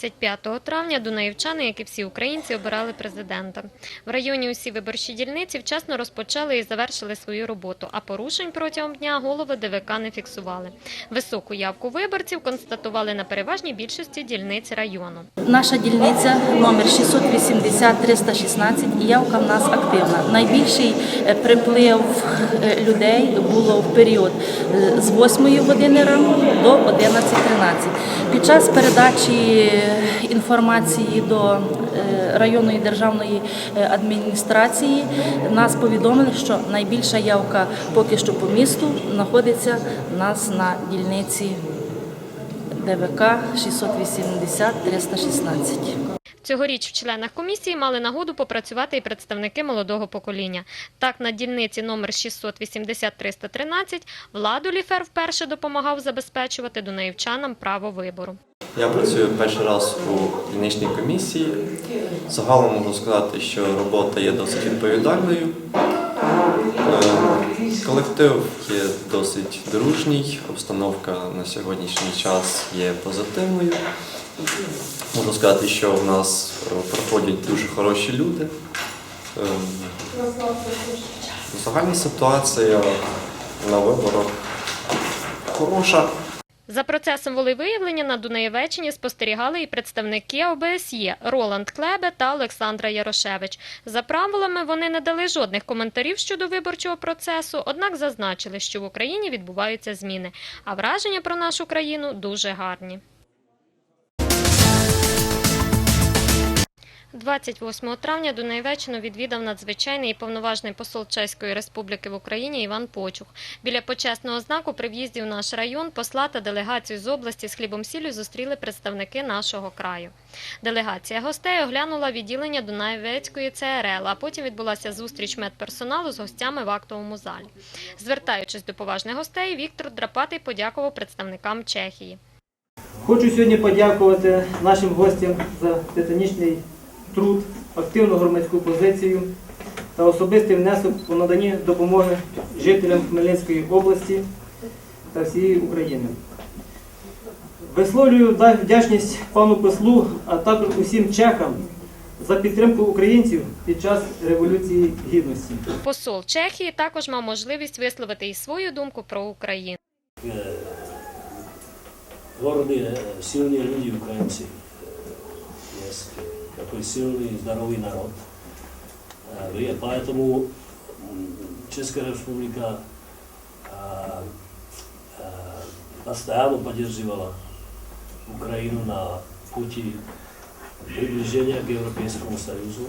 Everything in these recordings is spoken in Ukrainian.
25 травня дунаївчани, як і всі українці, обирали президента. В районі усі виборчі дільниці вчасно розпочали і завершили свою роботу, а порушень протягом дня голови ДВК не фіксували. Високу явку виборців констатували на переважній більшості дільниць району. Наша дільниця номер 680-316 і явка в нас активна. Найбільший е, приплив е, людей було в період е, з 8 години ранку до 11.13. Під час передачі інформації до е, районної державної е, адміністрації нас повідомили, що найбільша явка поки що по місту знаходиться в нас на дільниці ДВК 680-316. Цьогоріч в членах комісії мали нагоду попрацювати і представники молодого покоління. Так, на дільниці номер 680-313 владу Ліфер вперше допомагав забезпечувати дунаївчанам право вибору. Я працюю перший раз у дільничній комісії. Загалом можу сказати, що робота є досить відповідальною. Е, Колектив є досить дружній, обстановка на сьогоднішній час є позитивною. Можу сказати, що в нас е, проходять дуже хороші люди. Е, Загальна ситуація на виборах хороша. За процесом волевиявлення на Дунаєвеччині спостерігали і представники ОБСЄ Роланд Клебе та Олександра Ярошевич. За правилами вони не дали жодних коментарів щодо виборчого процесу, однак зазначили, що в Україні відбуваються зміни, а враження про нашу країну дуже гарні. 28 травня Дунаєвеччину відвідав надзвичайний і повноважний посол Чеської Республіки в Україні Іван Почух. Біля почесного знаку при в'їзді в наш район посла та делегацію з області з хлібом сіллю зустріли представники нашого краю. Делегація гостей оглянула відділення Дунаєвецької ЦРЛ, а потім відбулася зустріч медперсоналу з гостями в актовому залі. Звертаючись до поважних гостей, Віктор Драпатий подякував представникам Чехії. Хочу сьогодні подякувати нашим гостям за титанічний труд, активну громадську позицію та особистий внесок у наданні допомоги жителям Хмельницької області та всієї України. Висловлюю вда- вдячність пану послу, а також усім чехам за підтримку українців під час Революції Гідності. Посол Чехії також мав можливість висловити і свою думку про Україну. гордые, э, сильные люди украинцы. Э, Есть такой сильный, здоровый народ. Э, И поэтому м, Česká республика а, а, постоянно поддерживала Украину на пути приближения к Европейскому Союзу.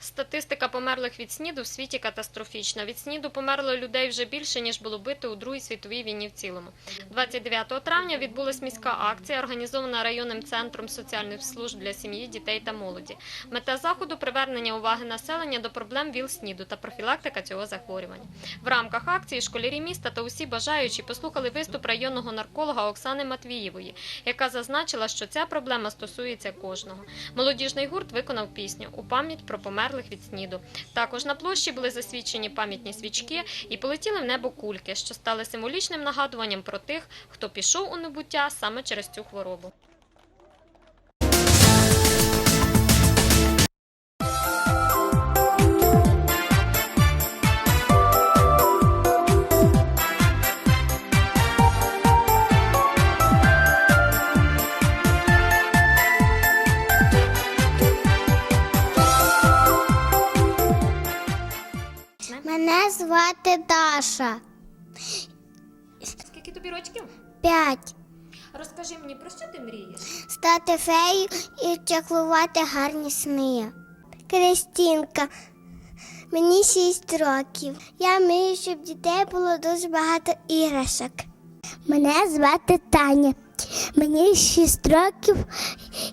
Статистика померлих від СНІДу в світі катастрофічна. Від СНІДу померло людей вже більше, ніж було бито у Другій світовій війні в цілому. 29 травня відбулась міська акція, організована районним центром соціальних служб для сім'ї, дітей та молоді. Мета заходу привернення уваги населення до проблем ВІЛ-СНІДу та профілактика цього захворювання. В рамках акції школярі міста та усі бажаючі послухали виступ районного нарколога Оксани Матвієвої, яка зазначила, що ця проблема стосується кожного. Молодіжний гурт виконав пісню у пам'ять про померлих від СНІДу. Також на площі були засвідчені пам'ятні свічки і полетіли в небо кульки, що стали символічним нагадуванням про тих, хто пішов у небуття саме через цю хворобу. Звати Даша. Скільки тобі рочків? П'ять. Розкажи мені, про що ти мрієш? Стати феєю і чаклувати гарні сни. Кристинка. Мені шість років. Я мрію, щоб дітей було дуже багато іграшок. Мене звати Таня. Мені шість років.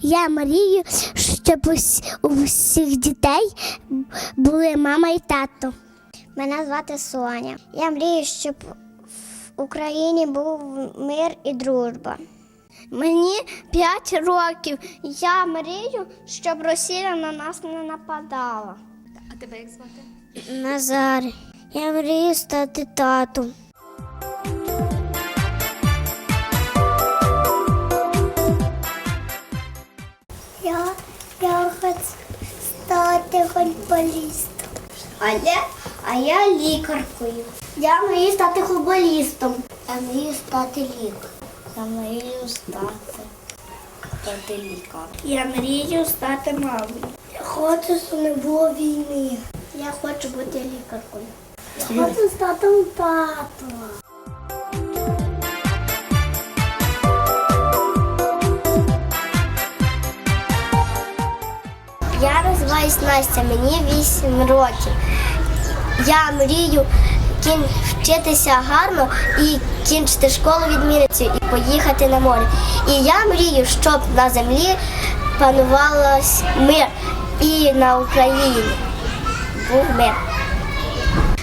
Я мрію, щоб у всіх дітей були мама і тато. Мене звати Соня. Я мрію, щоб в Україні був мир і дружба. Мені 5 років. Я мрію, щоб Росія на нас не нападала. А тебе як звати? Назар. Я мрію стати татом. Я я хочу стати гольболістом. А я а я лікаркою. Я мрію стати футболістом. Я мрію стати лікарем. Я мрію стати, стати лікарем. Я мрію стати мамою. Я хочу, щоб не було війни. Я хочу бути лікаркою. Я хочу стати татом. Я називаюсь Настя, мені 8 років. Я мрію кін... вчитися гарно і кінчити школу відмінницю і поїхати на море. І я мрію, щоб на землі панувалось мир і на Україні був мир.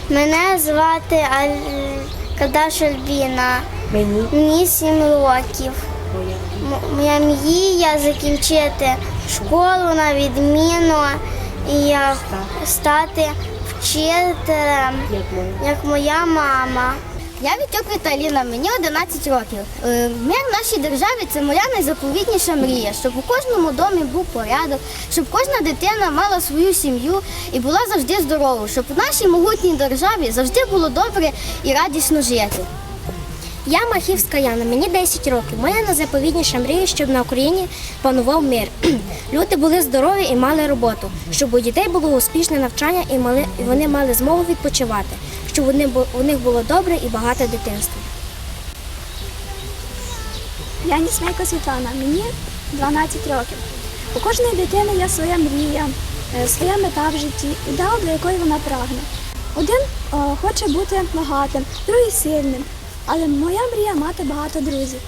Мене звати Кадаш Альбіна. Мені? Мені 7 років. Моя мрія закінчити школу на відміну і я стати вчителем, як моя мама. Я Вітюк Віталіна, мені 11 років. Е, Мир в нашій державі це моя найзаповітніша мрія, щоб у кожному домі був порядок, щоб кожна дитина мала свою сім'ю і була завжди здорова, щоб у нашій могутній державі завжди було добре і радісно жити. Я Махівська Яна, мені 10 років. Моя найзаповітніша мрія, щоб на Україні панував мир. Люди були здорові і мали роботу, щоб у дітей було успішне навчання і, вони мали змогу відпочивати, щоб у них було добре і багате дитинство. Я Нісмейко Світлана, мені 12 років. У кожної дитини є своя мрія, е, своя мета в житті, ідеал, до якої вона прагне. Один о, хоче бути багатим, другий сильним. Але моя мрія мати багато друзів.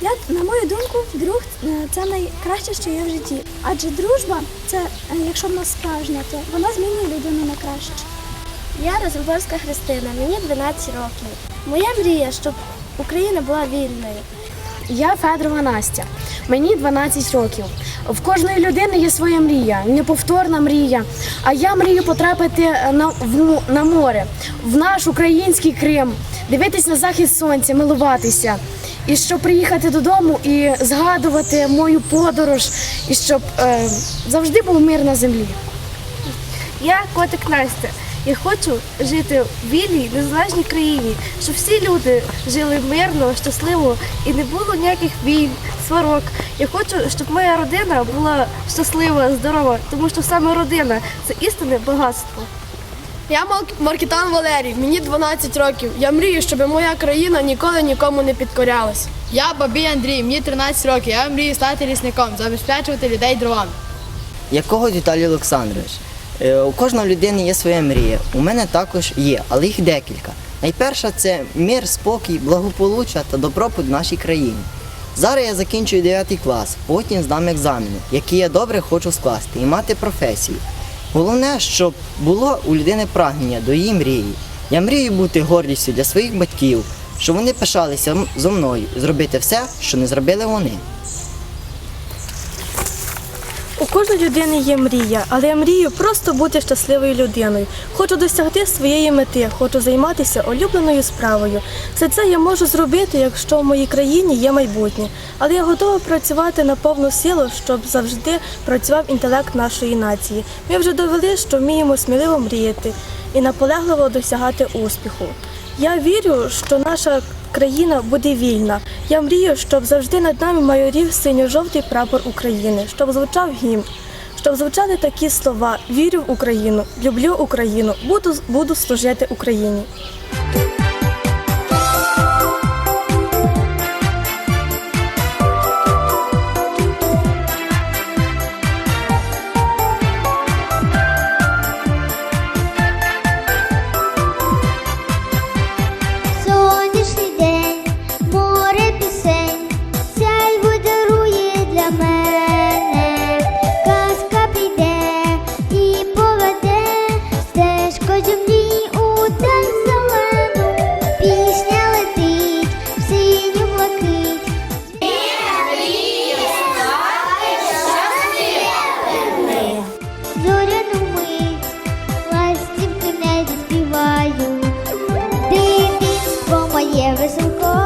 Я, на мою думку, друг е, це найкраще, що є в житті. Адже дружба, це, е, якщо вона справжня, то вона змінює людину на краще. Я Розумбовська Христина, мені 12 років. Моя мрія, щоб Україна була вільною. Я Федорова Настя. Мені 12 років. В кожної людини є своя мрія, неповторна мрія. А я мрію потрапити на, в, на море, в наш український Крим, дивитись на захід сонця, милуватися. І щоб приїхати додому і згадувати мою подорож, і щоб е, завжди був мир на землі. Я котик Настя. Я хочу жити в вільній, незалежній країні, щоб всі люди жили мирно, щасливо і не було ніяких війн, сварок. Я хочу, щоб моя родина була щаслива, здорова, тому що саме родина це істинне багатство. Я Маркітан Валерій, мені 12 років. Я мрію, щоб моя країна ніколи нікому не підкорялась. Я Бабій Андрій, мені 13 років. Я мрію стати лісником, забезпечувати людей дровами. Якого Віталій Олександрович? Е, У кожної людини є своя мрія. У мене також є, але їх декілька. Найперша це мир, спокій, благополуччя та добробут в нашій країні. Зараз я закінчую 9 клас, потім здам екзамени, які я добре хочу скласти і мати професію. Головне, щоб було у людини прагнення до її мрії. Я мрію бути гордістю для своїх батьків, щоб вони пишалися зо мною зробити все, що не зробили вони. У кожної людини є мрія, але я мрію просто бути щасливою людиною. Хочу досягти своєї мети, хочу займатися улюбленою справою. Все це я можу зробити, якщо в моїй країні є майбутнє. Але я готова працювати на повну силу, щоб завжди працював інтелект нашої нації. Ми вже довели, що вміємо сміливо мріяти і наполегливо досягати успіху. Я вірю, що наша країна буде вільна. Я мрію, щоб завжди над нами майорів синьо-жовтий прапор України, щоб звучав гімн, щоб звучали такі слова: вірю в Україну, люблю Україну, буду, буду служити Україні. ever so cold.